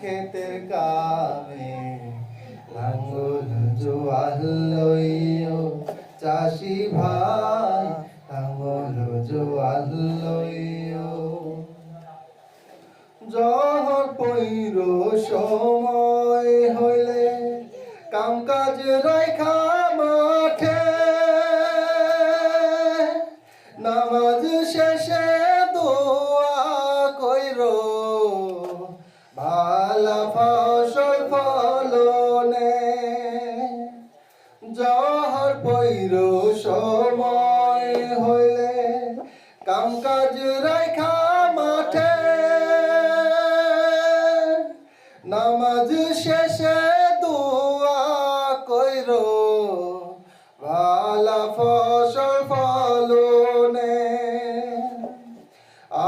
খেতের কামে লাঙ্গল জোয়াল লইও। চাষি ভাই, লাঙ্গল জোয়াল লইও। জহর পৈর সময় হইলে কাম কাজ রাইখা পৈর সময় হইলে কাম কাজ রাইখা মাঠে। নামাজ শেষে দোয়া কইর, ভালা ফসল ফলনে।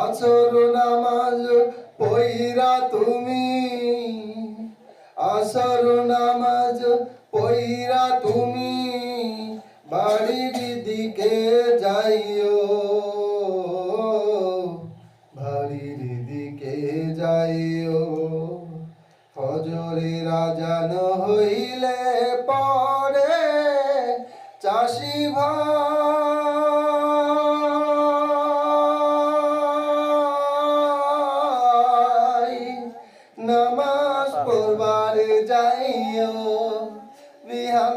আসর নামাজ পইরা তুমি আসর নামাজ পইরা তুমি। বাড়ির দিকে যাইও। বাড়ির দিকে যাইও। ফজরে রাজান হইলে পরে চাষি ভাই, নামাজ পড়বার যাইও। বিহান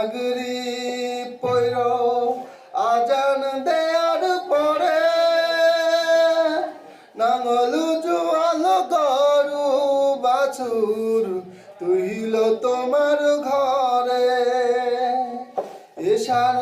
পাগরি পৈর আজান দেয়ার পরে নাঙল জোয়াল গরু বাছুর তুইল তোমার ঘরে। এসার